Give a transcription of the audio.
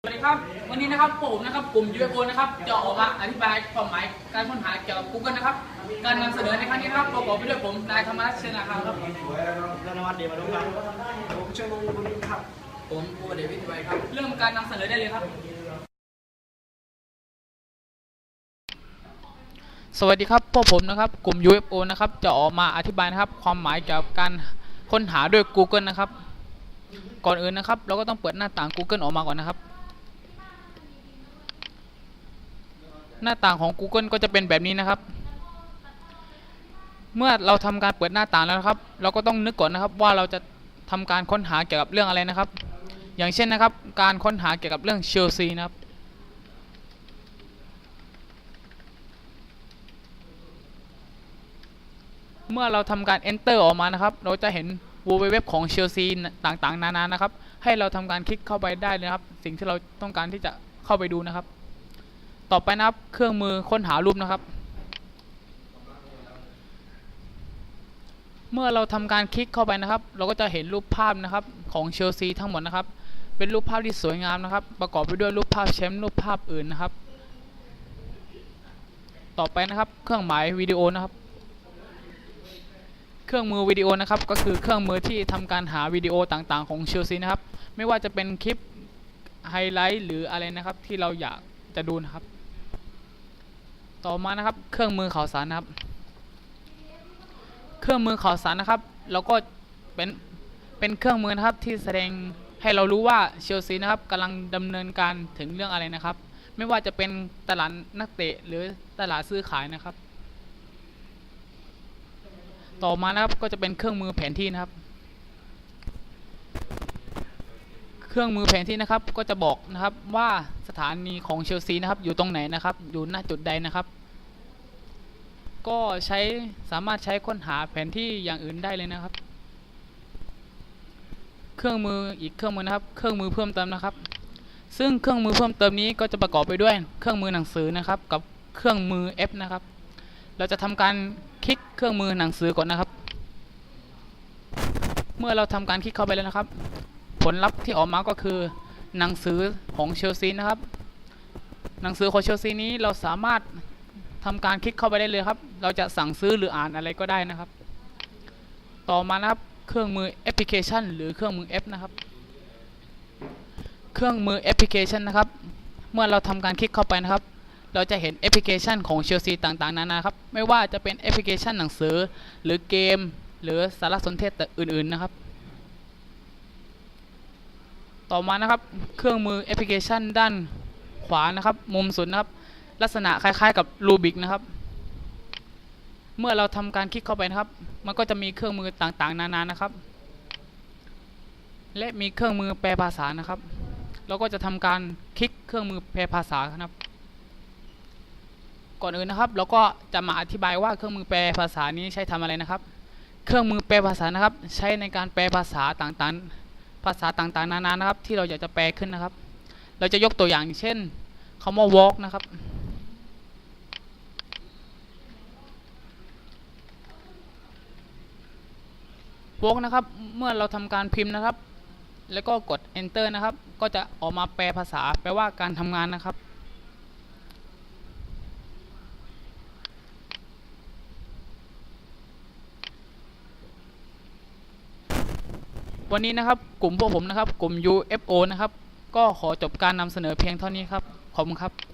สวัสดีครับ วันนี้นะครับผมนะครับกลุ่ม UFO นะครับจะออกมาอธิบายความหมายการค้นหาเกี่ยวกับ Google นะครับ การนำเสนอในครั้งนี้นะครับประกอบไปด้วยผมนายธรรมรัตน์เชนาคามครับธนวัฒน์เดชมารุกันผมชนงบุญครับผมภูเดชวิทย์ไว้ครับ เริ่มการนำเสนอได้เลยครับ สวัสดีครับพวกผมนะครับกลุ่ม UFO นะครับจะออกมาอธิบายนะครับความหมายเกี่ยวกับการค้นหาด้วย Google นะครับ ก่อนอื่นนะครับ เราก็ต้องเปิดหน้าต่าง Google ออกมาก่อนนะครับ หน้าต่างของ Google ก็จะเป็นแบบนี้นะครับ เมื่อเราทำการเปิดหน้าต่างแล้วนะครับ เราก็ต้องนึกก่อนนะครับว่าเราจะทำการค้นหาเกี่ยวกับเรื่องอะไรนะครับ อย่างเช่นนะครับ การค้นหาเกี่ยวกับเรื่องเชลซีนะครับเมื่อเราทำการ enter ออกมานะครับ เราจะเห็น www ของเชลซีต่างๆ นานานะครับ ให้เราทำการคลิกเข้าไปได้เลยครับ สิ่งที่เราต้องการที่จะเข้าไปดูนะครับ ต่อไปนะครับเครื่องมือค้นหารูปนะครับ เมื่อเราทำการคลิกเข้าไปนะครับ เราก็จะเห็นรูปภาพนะครับของเชลซีทั้งหมดนะครับ เป็นรูปภาพที่สวยงามนะครับ ประกอบไปด้วยรูปภาพแชมป์รูปภาพอื่นนะครับ ต่อไปนะครับเครื่องหมายวิดีโอนะครับ เครื่องมือวิดีโอนะครับ ก็คือเครื่องมือที่ทำการหาวิดีโอต่างๆ ของเชลซีนะครับ ไม่ว่าจะเป็นคลิปไฮไลท์หรืออะไรนะครับที่เราอยากจะดูนะครับ ต่อมานะครับ เครื่องมือข่าวสารนะครับ เครื่องมือข่าวสารนะครับเราก็เป็นเป็นเครื่องมือนะครับที่แสดงให้เรารู้ว่าเชลซีนะครับกำลังดำเนินการถึงเรื่องอะไรนะครับ ไม่ว่าจะเป็นตลาดนักเตะหรือตลาดซื้อขายนะครับ ต่อมานะครับก็จะเป็นเครื่องมือแผนที่นะครับ เครื่องมือแผนที่นะครับก็จะบอกนะครับว่าสถานีของเชลซีนะครับอยู่ตรงไหนนะครับอยู่หน้าจุดใดนะครับ ก็ใช้สามารถใช้ค้นหาแผนที่อย่างอื่นได้เลยนะครับ เครื่องมืออีกเครื่องมือนะครับ เครื่องมือเพิ่มเติมนะครับ ซึ่งเครื่องมือเพิ่มเติมนี้ก็จะประกอบไปด้วยเครื่องมือหนังสือนะครับ กับเครื่องมือ F นะครับ เราจะทำการคลิกเครื่องมือหนังสือก่อนนะครับ เมื่อเราทำการคลิกเข้าไปแล้วนะครับ ผลลัพธ์ที่ออกมาก็คือหนังสือของเชลซีนะครับ หนังสือของเชลซีนี้เราสามารถทำการคลิกเข้าไปได้เลยครับ เราจะสั่งซื้อหรืออ่านอะไรก็ได้นะครับ ต่อมานะครับเครื่องมือแอปพลิเคชัน หรือเครื่องมือ F นะครับ เครื่องมือแอปพลิเคชันนะครับ เมื่อเราทำการคลิกเข้าไปนะครับ เราจะเห็นแอปพลิเคชันของเชลซีต่างๆนานาครับ ไม่ว่าจะเป็นแอปพลิเคชันหนังสือ หรือเกม หรือสารสนเทศอื่นๆนะครับ ต่อมานะครับเครื่องมือแอปพลิเคชันด้านขวานะครับ มุมสุดนะครับ ลักษณะคล้ายๆกับรูบิกนะครับ เมื่อเราทำการคลิกเข้าไปนะครับ มันก็จะมีเครื่องมือต่างๆ นานานะครับ และมีเครื่องมือแปลภาษานะครับ เราก็จะทำการคลิกเครื่องมือแปลภาษาครับ ก่อนอื่นนะครับ เราก็จะมาอธิบายว่าเครื่องมือแปลภาษานี้ใช้ทำอะไรนะครับ เครื่องมือแปลภาษานะครับ ใช้ในการแปลภาษาต่างๆ ภาษาต่างๆ นานานะครับ ที่เราอยากจะแปลขึ้นนะครับ เราจะยกตัวอย่างเช่นคำว่า walk นะครับ walk นะครับ เมื่อเราทำการพิมพ์นะครับ แล้วก็กด enter นะครับ ก็จะออกมาแปลภาษาแปลว่าการทำงานนะครับ วันนี้นะครับกลุ่มพวกผมนะครับ กลุ่ม UFO นะครับ ก็ขอจบการนำเสนอเพียงเท่านี้ครับ ขอบคุณครับ